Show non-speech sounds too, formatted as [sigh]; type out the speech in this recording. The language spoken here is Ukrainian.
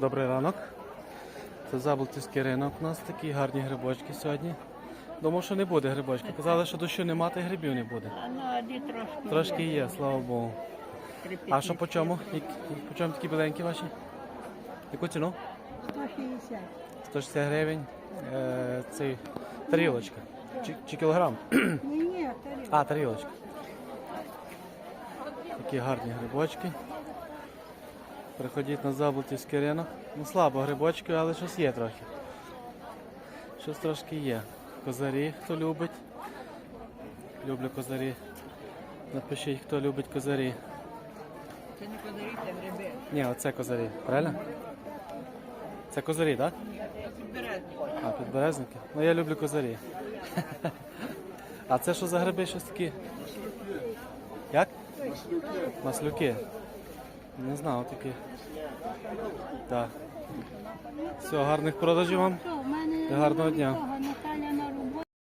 Добрий ранок. Це Заболтівський ринок. У нас такі гарні грибочки сьогодні. Думав, що не буде грибочки. Казали, що дощу нема, та й грибів не буде. Ну, трошки. Є, слава Богу. А що по чому? По чому такі біленькі ваші? Яку ціну? 160. 160 гривень. Е, цей тарілочка. Чи, чи кілограм? Ні, ні, тарілка. А, тарілочка. Такі гарні грибочки. Приходіть на Заблутівський ринок. Ну слабо грибочки, але щось є трохи. Щось трошки є. Козарі, хто любить. Люблю козарі. Напишіть, хто любить козарі. Це не подарите гриби. Ні, оце козарі, правильно? Це козарі, так? Збирати. А, підберезники? Ну я люблю козарі. [laughs] А це що за гриби щось такі? Як? Маслюки. Не знав таке. Так. Все, гарних продажів вам. Що, в мене Гарного дня.